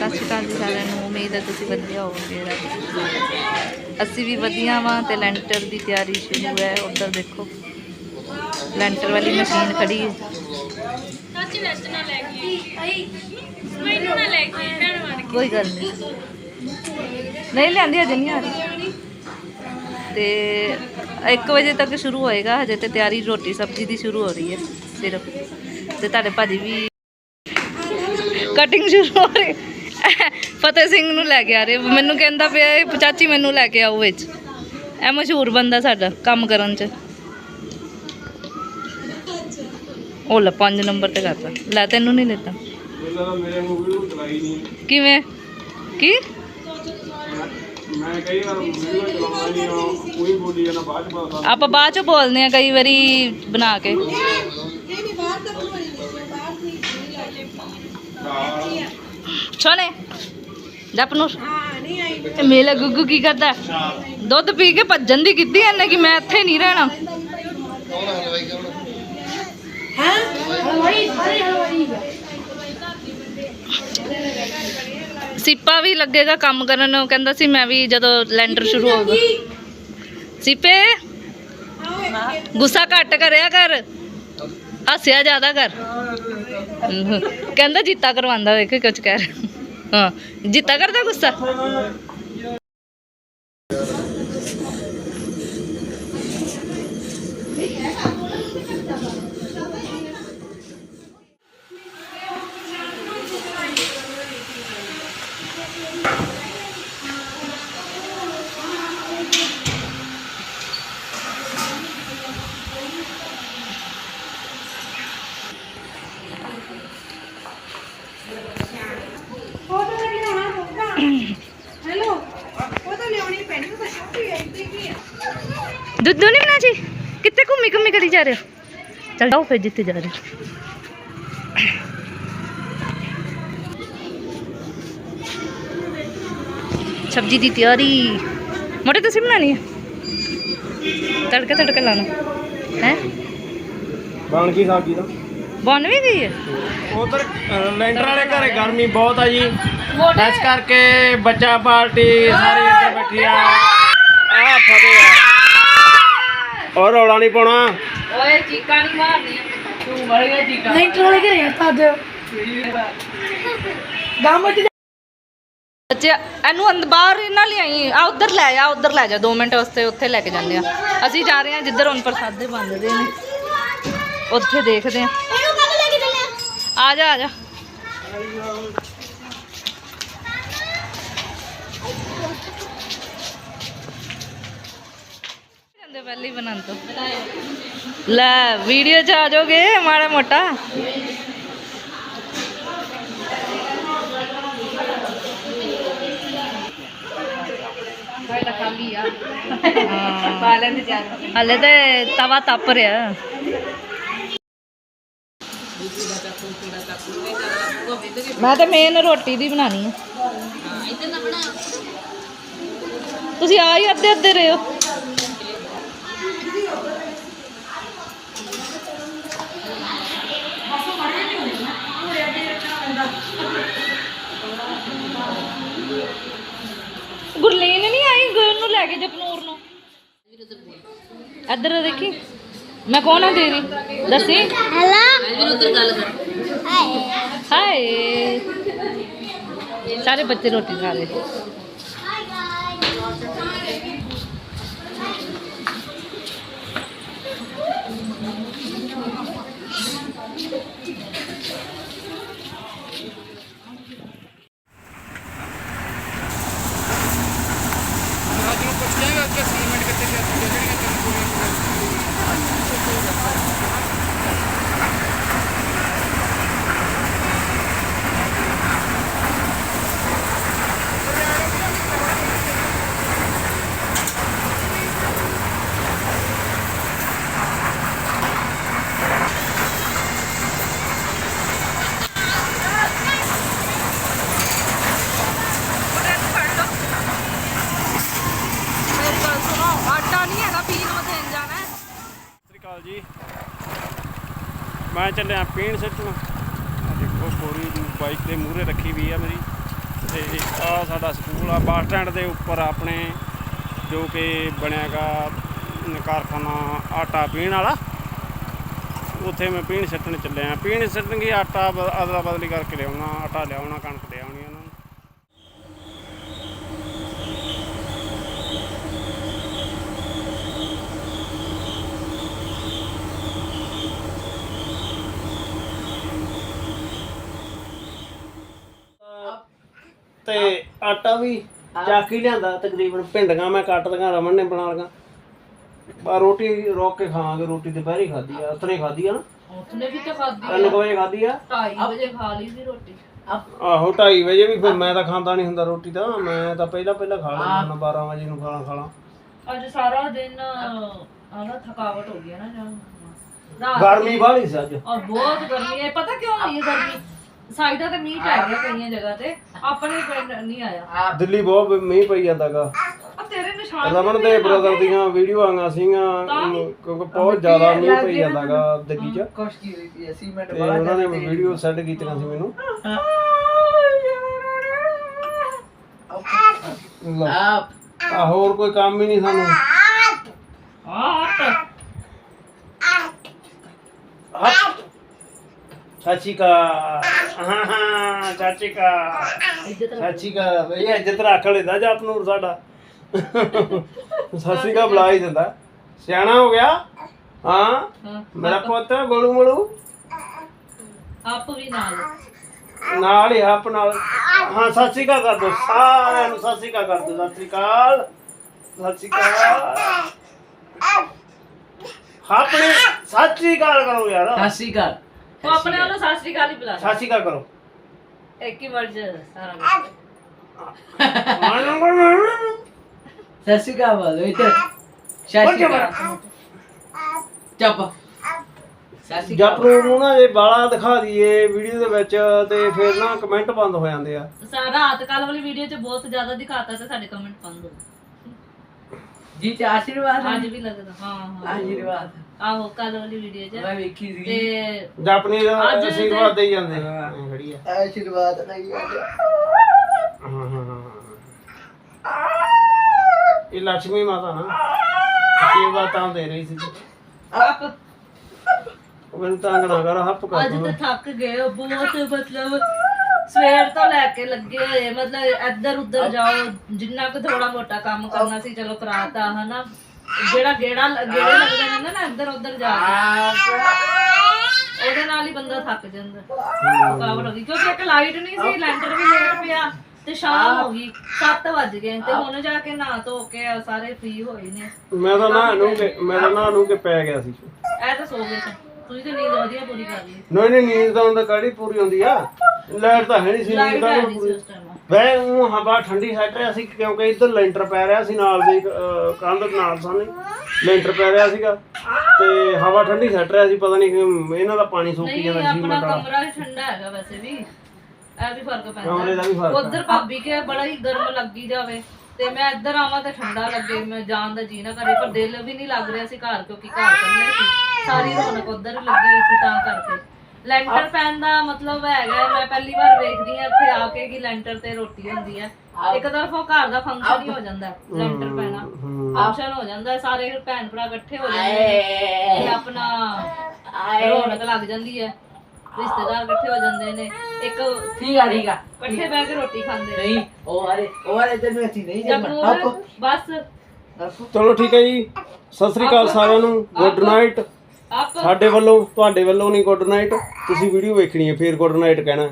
ਸਤਿ ਸ਼੍ਰੀ ਅਕਾਲ ਜੀ ਸਾਰਿਆਂ ਨੂੰ। ਉਮੀਦ ਹੈ ਤੁਸੀਂ ਵਧੀਆ ਹੋਵੋਗੇ ਅਸੀਂ ਵੀ ਵਧੀਆ ਵਾਂ ਤੇ ਲੈਂਟਰ ਦੀ ਤਿਆਰੀ ਸ਼ੁਰੂ ਹੈ ਉੱਧਰ ਦੇਖੋ। ਲੈਂਟਰ ਵਾਲੀ ਮਸ਼ੀਨ ਖੜੀ ਹੈ। ਚਾਚੀ ਵੈਸਟ ਨਾ ਲੈ ਕੇ ਆਈ ਮੈਨੂੰ ਨਾ ਲੈ ਕੇ ਆਈ ਭੈਣ ਬਣ ਕੋਈ ਗੱਲ ਨਹੀਂ। ਨਹੀਂ ਲਿਆਂਦੀ ਅਜੇ ਨਹੀਂ ਆ ਰਹੀ। ਤੇ 1 ਵਜੇ ਤੱਕ ਸ਼ੁਰੂ ਹੋਏਗਾ ਹਜੇ ਤੇ ਤਿਆਰੀ ਰੋਟੀ ਸਬਜ਼ੀ ਦੀ ਸ਼ੁਰੂ ਹੋ ਰਹੀ ਹੈ ਸਿਰਫ। ਤੇ ਤੁਹਾਡੇ ਭਾਜੀ ਵੀ ਕਟਿੰਗ ਸ਼ੁਰੂ ਹੋ ਰਹੀ। ਫਤਿਹ ਸਿੰਘ ਨੂੰ ਲੈ ਕੇ ਆ ਰਹੇ ਮੈਨੂੰ ਕਹਿੰਦਾ ਪਿਆ ਇਹ ਚਾਚੀ ਮੈਨੂੰ ਲੈ ਕੇ ਆਓ ਵਿੱਚ। ਇਹ ਮਸ਼ਹੂਰ ਬੰਦਾ ਸਾਡਾ ਕੰਮ ਕਰਨ ਚ। ਉਹ ਲੈ 5 ਨੰਬਰ ਤੇ ਕਰਤਾ। ਲੈ ਤੈਨੂੰ ਨਹੀਂ ਲੈਤਾ। ਕਿਵੇਂ? ਕੀ? ਮੈਂ ਕਈ ਵਾਰ ਵੀਡੀਓ ਚਲਾਉਣਾ ਨਹੀਂ ਉਹ ਕੋਈ ਬੋਲੀ ਜਾਂਦਾ ਬਾਅਦ ਚ ਪਤਾ ਆਪਾਂ ਬਾਅਦ ਚ ਬੋਲਦੇ ਆ ਕਈ ਵਾਰੀ ਬਣਾ ਕੇ। ਛੋਨੇ ਜਪਨੂਰ ਮੇਲਾ ਗੁੱਗੂ ਕੀ ਕਰਦਾ ਦੁੱਧ ਪੀ ਕੇ ਭੱਜਣ ਦੀ ਕੀਤੀ ਇਹਨੇ ਕਿ ਮੈਂ ਇੱਥੇ ਨਹੀਂ ਰਹਿਣਾ। ਸਿੱਪਾ ਵੀ ਲੱਗੇਗਾ ਕੰਮ ਕਰਨ, ਉਹ ਕਹਿੰਦਾ ਸੀ ਮੈਂ ਵੀ ਜਦੋਂ ਲੈਂਟਰ ਸ਼ੁਰੂ ਹੋਊਗਾ। ਸਿੱਪੇ, ਗੁੱਸਾ ਘੱਟ ਕਰਿਆ ਕਰ। ਹੱਸਿਆ ਜ਼ਿਆਦਾ ਕਰ। ਕਹਿੰਦਾ ਜੀਤਾ ਕਰਵਾਉਂਦਾ ਵੇਖ ਕੁਝ ਕਹਿ ਹਾਂ ਜੀਤਾ ਕਰਦਾ ਗੁੱਸਾ ਹੈਲੋ ਉਹ ਤਾਂ ਲਿਆਉਣੀ ਪੈਣੀ ਉਹ ਤਾਂ ਛੋਟੀ ਹੈ ਇੱਥੇ ਕੀ ਹੈ ਦੁੱਧ ਨਹੀਂ ਬਣਾ ਜੀ ਕਿੱਥੇ ਘੁੰਮੀ ਘੁੰਮੀ ਕਰੀ ਜਾ ਰਹੇ ਹੋ ਚਲ ਜਾਓ ਫਿਰ ਜਿੱਥੇ ਜਾ ਰਹੇ ਹੋ ਸਬਜੀ ਦੀ ਤਿਆਰੀ ਮੋਟੇ ਤੁਸੀਂ ਬਣਾਣੀ ਹੈ ਤੜਕਾ ਤੜਕਾ ਲਾਣਾ ਹੈ ਬਣ ਗਈ ਸਬਜ਼ੀ ਦਾ ਬਣ ਵੀ ਗਈ ਹੈ ਉਧਰ ਲੈਂਟਰ ਵਾਲੇ ਘਰੇ ਗਰਮੀ ਬਹੁਤ ਆ ਜੀ ਇਸ ਕਰਕੇ ਬੱਚਾ ਪਾਰਟੀ ਸਾਰੀ ਇੱਧਰ ਬੈਠੀ ਆ ਆ ਫਤੇ ਆ ਔਰ ਰੌਲਾ ਨਹੀਂ ਪਾਉਣਾ। ਓਏ ਚੀਕਾਂ ਨਹੀਂ ਮਾਰਨੀਆਂ। ਤੂੰ ਮਰ ਗਿਆ ਚੀਕਾਂ ਨਹੀਂ ਟਰੋਲੇ ਕਰੇ ਤਦ ਗਾਮ ਚ ਬੱਚੇ ਇਹਨੂੰ ਅੰਦ ਬਾਹਰ ਨਾ ਲਿਆਈ ਆ ਉਧਰ ਲੈ ਜਾ ਉਧਰ ਲੈ ਜਾ 2 ਮਿੰਟ ਵਾਸਤੇ ਉੱਥੇ ਲੈ ਕੇ ਜਾਂਦੇ ਆ। ਅਸੀਂ ਜਾ ਰਹੇ ਹਾਂ ਜਿੱਧਰ ਹੁਣ ਪ੍ਰਸਾਦੇ ਬਣਦੇ ਨੇ। ਉੱਥੇ ਦੇਖਦੇ ਆ ਇਹਨੂੰ ਕਦ ਲੈ ਕੇ ਚੱਲਿਆ। ਆ ਜਾ ਆ ਜਾ। ਜਾਂਦੇ ਪਹਿਲੇ ਹੀ ਬਣਾਉਣ ਤੋਂ ਲੈ ਵੀਡੀਓ ਚ ਆ ਜਾਓਗੇ ਮਾੜਾ ਮੋਟਾ। ਹਲੇ ਤੇ ਤਵਾ ਤਪ ਰਿਹਾ। ਮੈਂ ਤਾਂ ਮੇਨ ਰੋਟੀ ਦੀ ਬਣਾਣੀ ਹੈ ਤੁਸੀਂ ਆ ਹੀ ਅੱਧੇ ਅੱਧੇ ਰਹੇ ਹੋ। ਗੁਰਲੀਨ ਨਹੀਂ ਆਈ? ਗੁਰ ਨੂੰ ਲੈ ਕੇ ਜਪਨੂਰ ਨੂੰ। ਇੱਧਰ ਦੇਖੀ। ਮੈਂ ਕੌਣ ਆ ਤੇਰੀ? ਦੱਸੀ। ਹੈਲੋ ਹਾਏ ਸਾਰੇ ਬੱਚੇ ਰੋਟੀ ਖਾ ਰਹੇ ਮੇਰੀ ਗੱਲ ਸੁਣੋ ਆਟਾ ਨਹੀਂ ਹੈਗਾ ਪੀਣ ਨੂੰ ਦੇਣ ਜਾਣਾ ਹੈ। ਸਤਿ ਸ਼੍ਰੀ ਅਕਾਲ ਜੀ ਮੈਂ ਚੱਲਿਆ ਪੀਣ ਸਿੱਟਣ ਦੇਖੋ ਕੋਰੀ ਬਾਈਕ ਦੇ ਮੂਹਰੇ ਰੱਖੀ ਵੀ ਆ ਮੇਰੀ। ਤੇ ਆ ਸਾਡਾ ਸਕੂਲ ਆ, ਬੱਸ ਸਟੈਂਡ ਦੇ ਉੱਪਰ ਆਪਣੇ ਜੋ ਕਿ ਬਣਿਆਗਾ ਕਾਰਖਾਨਾ ਆਟਾ ਪੀਣ ਵਾਲਾ। ਉੱਥੇ ਮੈਂ ਪੀਣ ਸਿੱਟਣ ਚੱਲਿਆ। ਪੀਣ ਸੱਟਣਗੇ ਆਟਾ ਬ- ਅਦਲਾ ਬਦਲੀ ਕਰਕੇ ਲਿਆਉਣਾ, ਆਟਾ ਲਿਆਉਣਾ, ਕਣਕ ਲਿਆਉਣੀ ਉਹਨਾਂ ਨੂੰ ਤੇ ਆਟਾ ਵੀ ਚੱਕ ਹੀ ਲਿਆਂਦਾ ਤਕਰੀਬਨ ਭਿੰਡੀਆਂ ਮੈਂ ਕੱਟ ਦੀਆਂ ਰਮਨ ਨੇ ਬਣਾ ਲਗਾ ਬਾ ਰੋਟੀ ਰੋਕ ਕੇ ਖਾਵਾਂਗੇ ਰੋਟੀ ਦੁਪਹਿਰੀ ਖਾਧੀ ਆ ਉਤਨੇ ਖਾਧੀ ਆ ਨਾ। ਉਸਨੇ ਵੀ ਤਾਂ ਖਾਦੀ ਵਜੇ ਖਾਧੀ ਆ। 2:30 ਵਜੇ ਖਾ ਲਈ ਸੀ ਰੋਟੀ। ਆਹੋ 2:30 ਵਜੇ ਵੀ ਫਿਰ ਮੈਂ ਤਾਂ ਖਾਂਦਾ ਨਹੀਂ ਹੁੰਦਾ ਰੋਟੀ ਤਾਂ ਮੈਂ ਤਾਂ ਪਹਿਲਾਂ ਪਹਿਲਾਂ ਖਾ ਲੈਂਦਾ ਹੁੰਦਾ 12 ਵਜੇ ਨੂੰ ਖਾਣਾ ਖਾਣਾ। ਅੱਜ ਸਾਰਾ ਦਿਨ ਆਣਾ ਥਕਾਵਟ ਹੋ ਗਈ ਹੈ ਨਾ ਜਾਂ ਰਾਤ ਗਰਮੀ ਬਾਹਲੀ ਸੀ ਅੱਜ। ਔਰ ਬਹੁਤ ਗਰਮੀ ਹੈ ਪਤਾ ਕਿਉਂ ਹੋਈ ਹੈ ਗਰਮੀ? ਸਾਈਡਾਂ ਤੇ ਮੀਂਹ ਪੈ ਗਿਆ ਕਈਆਂ ਜਗ੍ਹਾ ਤੇ। ਆਪਣੇ ਪਿੰਡ ਨਹੀਂ ਆਇਆ। ਦਿੱਲੀ ਬਹੁਤ ਮੀਂਹ ਪਈ ਜਾਂਦਾਗਾ। ਆ ਤੇਰੇ ਨਿਸ਼ਾਨ ਰਮਨ ਦੇ ਬ੍ਰਦਰ ਦੀਆਂ ਵੀਡੀਓ ਆਈਆਂ ਸੀਗੀਆਂ ਕਿਉਂਕਿ ਬਹੁਤ ਜ਼ਿਆਦਾ ਮੀਂਹ ਪਈ ਜਾਂਦਾਗਾ ਦਿੱਲੀ 'ਚ। ਤੇ ਉਹਨਾਂ ਨੇ ਵੀਡੀਓ ਸੈਂਡ ਕੀਤੀਆਂ ਸੀ ਮੈਨੂੰ। ਆ ਹੋਰ ਕੋਈ ਕੰਮ ਹੀ ਨਹੀਂ ਸਾਨੂੰ। ਆਟ ਚਾਚੀ ਕਾ ਹਾਂ ਹਾਂ ਚਾਚੀ ਕਾ ਚਾਚੀ ਕਾ ਭਈਆ ਇੱਜ਼ਤ ਰੱਖ ਲੈਂਦਾ ਜਾਂ ਆਪਨੂੰ ਸਾਡਾ। ਸਾਸੀ ਕਾ ਬੁਲਾ ਹੀ ਦਿੰਦਾ। ਸਿਆਣਾ ਹੋ ਗਿਆ? ਹਾਂ? ਹਾਂ। ਮੇਰਾ ਪੁੱਤ ਗੋਲੂ ਮੋਲੂ ਆਪ ਵੀ ਨਾਲ। ਨਾਲ ਹੀ ਆਪ ਨਾਲ। ਹਾਂ ਸਤਿ ਸ਼੍ਰੀ ਅਕਾਲ ਕਰ ਦੋ। ਸਾਰਿਆਂ ਨੂੰ ਸਤਿ ਸ਼੍ਰੀ ਅਕਾਲ ਕਰ ਦੋ। ਸਤਿ ਸ਼੍ਰੀ ਅਕਾਲ। ਸਤਿ ਸ਼੍ਰੀ ਅਕਾਲ। ਆਪਣੇ ਸਤਿ ਸ਼੍ਰੀ ਅਕਾਲ ਕਰੋ ਯਾਰ। ਸਾਸੀ ਘਰ ਉਹ ਆਪਣੇ ਵੱਲੋਂ ਸਤਿ ਸ੍ਰੀ ਅਕਾਲ ਹੀ ਬੁਲਾ ਸਤਿ ਸ਼੍ਰੀ ਅਕਾਲ ਕਰੋ। ਇੱਕ ਹੀ ਵਰਡ 'ਚ ਸਾਰਾ ਕੁਛ। ਸਾਸੀ ਘਰ ਵਾਲੋ ਇੱਧਰ। ਸਾਸੀ ਘਰ ਚੱਪ। ਸਾਸੀ ਜਦ ਨੂੰ ਨਾ ਇਹ ਬਾਲਾ ਦਿਖਾ ਦਈਏ ਵੀਡੀਓ ਦੇ ਵਿੱਚ ਤੇ ਫਿਰ ਨਾ ਕਮੈਂਟ ਬੰਦ ਹੋ ਜਾਂਦੇ ਆ। ਸਾਰਾ ਰਾਤ ਕੱਲ ਵਾਲੀ ਵੀਡੀਓ 'ਚ ਬਹੁਤ ਜ਼ਿਆਦਾ ਦਿਖਾਤਾ ਤੇ ਸਾਡੇ ਕਮੈਂਟ ਬੰਦ ਹੋ ਗਏ। ਜੀ ਤੇ ਆਸ਼ੀਰਵਾਦ ਅੱਜ ਵੀ ਲੱਗਦਾ। ਹਾਂ ਹਾਂ। ਆਸ਼ੀਰਵਾਦ। ਆਹੋ ਕੱਲ ਵਾਲੀ ਵੀਡੀਓ 'ਚ। ਮੈਂ ਵੇਖੀ ਸੀ ਤੇ ਜਾਪਨੀ ਦਾ ਅੱਜ ਦੇ- ਆਸ਼ੀਰਵਾਦ ਜਾਂਦੇ। ਖੜੀ ਆ। ਆਸ਼ੀਰਵਾਦ ਨਹੀਂ ਆ। ਹਾਂ, ਹਾਂ, ਹਾਂ, ਹਾਂ। ਇਹ ਲక్ష్ਮੀ ਮਾਤਾ ਨਾ ਆਸ਼ੀਰਵਾਦ ਤਾਂ ਦੇ ਰਹੀ ਸੀ। ਆਪ। ਉਹ ਮੈਨੂੰ ਤੰਗ ਨਾ ਕਰ ਹੱਪ ਕਰ ਅੱਜ ਤਾਂ ਥੱਕ ਗਏ ਹੋ ਬਹੁਤ ਮਤਲਬ ਸਵੇਰ ਤੋਂ ਲੈ ਕੇ ਲੱਗੇ ਹੋਏ ਮਤਲਬ ਇੱਧਰ ਉੱਧਰ ਜਾਓ ਜਿੰਨਾ ਕੁ ਥੋੜਾ ਮੋਟਾ ਕੰਮ ਕਰਨਾ ਸੀ ਚਲੋ ਕਰਾਤਾ ਹਨਾ। ਜਿਹੜਾ ਗੇੜਾ ਗੇੜੇ ਲੱਗਦੇ ਨੇ ਨਾ ਇੱਧਰ ਉੱਧਰ ਜਾ ਕੇ। ਉਹਦੇ ਨਾਲ ਹੀ ਬੰਦਾ ਥੱਕ ਜਾਂਦਾ। ਥਕਾਵਟ ਹੋ ਗਈ। ਕਿਉਂਕਿ ਇੱਕ ਲਾਈਟ ਨਹੀਂ ਸੀ ਲੈਂਟਰ ਵੀ ਲੇਟ ਪਿਆ ਤੇ ਸ਼ਾਮ ਹੋ ਗਈ। 7 ਵੱਜ ਗਏ ਤੇ ਹੁਣ ਜਾ ਕੇ ਨਹਾ ਧੋ ਕੇ ਸਾਰੇ ਫ੍ਰੀ ਹੋਏ ਨੇ। ਮੈਂ ਤਾਂ ਨਾ ਨੂੰ ਕਿ ਮੈਂ ਤਾਂ ਨਾ ਨੂੰ ਕਿ ਪੈ ਗਿਆ ਸੀ। ਇਹ ਤਾਂ ਸੋ ਗਏ ਤੁਸੀਂ ਤੇ ਨੀਂਦ ਵਧੀਆ ਪੂਰੀ ਕਰ ਲਈ। ਨਹੀਂ ਨਹੀਂ ਨੀਂਦ ਤਾਂ ਹੁੰਦਾ ਕਾੜੀ ਪੂਰੀ ਹੁੰਦੀ ਆ? ਲਾਈਟ ਤਾਂ ਹੈ ਨਹੀਂ ਸੀ ਨੀਂਦ ਤਾਂ ਨਹੀਂ ਨਹੀਂ ਪੂਰੀ? ਵੈ ਉਹ ਹਵਾ ਠੰਡੀ ਸੱਟ ਰਿਹਾ ਸੀ ਕਿਉਂਕਿ ਇੱਧਰ ਲੈਂਟਰ ਪੈ ਰਿਹਾ ਸੀ ਨਾਲ ਦੇ ਅਹ, ਕੰਧ ਨਾਲ ਸਾਨੇ ਲੈਂਟਰ ਪੈ ਰਿਹਾ ਸੀਗਾ ਤੇ ਹਵਾ ਠੰਡੀ ਸੱਟ ਰਿਹਾ ਸੀ ਪਤਾ ਨਹੀਂ ਕਿ ਇਹਨਾਂ ਦਾ ਪਾਣੀ ਸੋਕੀ ਨਹੀਂ ਜਾਂਦਾ ਸੀ ਆਪਣਾ ਮਟਾ ਕਮਰਾ ਵੀ ਠੰਡਾ ਹੈਗਾ ਵੈਸੇ ਵੀ। ਇਹ ਵੀ ਫ਼ਰਕ ਕਮਰੇ ਦਾ ਵੀ ਪੈਂਦਾ ਫ਼ਰਕ ਉਧਰ ਭਾਬੀ ਕੇ ਬੜਾ ਹੀ ਗਰਮ ਲੱਗੀ ਜਾਵੇ ਤੇ ਮੈਂ ਇੱਧਰ ਆਵਾਂ ਤੇ ਠੰਡਾ ਲੱਗੇ ਮੈਂ ਜਾਣ ਦਾ ਜੀ ਨਾ ਕਰੇ ਪਰ ਦਿਲ ਵੀ ਨਹੀਂ ਲੱਗ ਰਿਹਾ ਸੀ ਘਰ ਕਿਉਂਕਿ ਘਰ ਕੱਲੇ ਸੀ। ਸਾਰੀ ਰੌਣਕ ਉਧਰ ਲੱਗੀ ਹੋਈ ਸੀ ਤਾਂ ਕਰਕੇ। ਲੈਂਟਰ ਪੈਣ ਦਾ ਮਤਲਬ ਹੈਗਾ ਮੈਂ ਪਹਿਲੀ ਵਾਰ ਵੇਖਦੀ ਆ ਇੱਥੇ ਆ ਕੇ ਕਿ ਲੈਂਟਰ ਤੇ ਰੋਟੀ ਹੁੰਦੀ ਹੈ ਇੱਕ ਤਰਫ ਉਹ ਘਰ ਦਾ ਫੰਕਸ਼ਨ ਹੀ ਹੋ ਜਾਂਦਾ ਲੈਂਟਰ ਪੈਣਾ। ਫੰਕਸ਼ਨ ਹੋ ਜਾਂਦਾ ਸਾਰੇ ਭੈਣ ਭਰਾ ਇਕੱਠੇ ਹੋ ਜਾਂਦੇ ਨੇ ਤੇ ਆਪਣਾ ਰੌਣਕ ਲੱਗ ਜਾਂਦੀ ਹੈ ਰਿਸ਼ਤੇਦਾਰ ਇਕੱਠੇ ਹੋ ਜਾਂਦੇ ਨੇ ਇੱਕ ਠੀਕ ਆ ਠੀਕ ਆ। ਇਕੱਠੇ ਬਹਿ ਕੇ ਰੋਟੀ ਖਾਂਦੇ ਨੇ। ਨਹੀਂ ਉਹ ਵਾਲੇ ਉਹ ਵਾਲੇ ਤੈਨੂੰ ਅਸੀਂ ਨਹੀਂ ਜਦ। ਜਮਣਾ ਬਸ। ਚਲੋ ਠੀਕ ਹੈ ਜੀ। ਸਤਿ ਸ੍ਰੀ ਅਕਾਲ ਸਾਰਿਆਂ ਨੂੰ। ਗੁੱਡ ਨਾਈਟ ਸਾਡੇ ਵੱਲੋਂ, ਤੁਹਾਡੇ ਵੱਲੋਂ ਨਹੀਂ ਗੁੱਡ ਨਾਈਟ, ਤੁਸੀਂ ਵੀਡੀਓ ਵੇਖਣੀ ਹੈ, ਫੇਰ ਗੁੱਡ ਨਾਈਟ ਕਹਿਣਾ।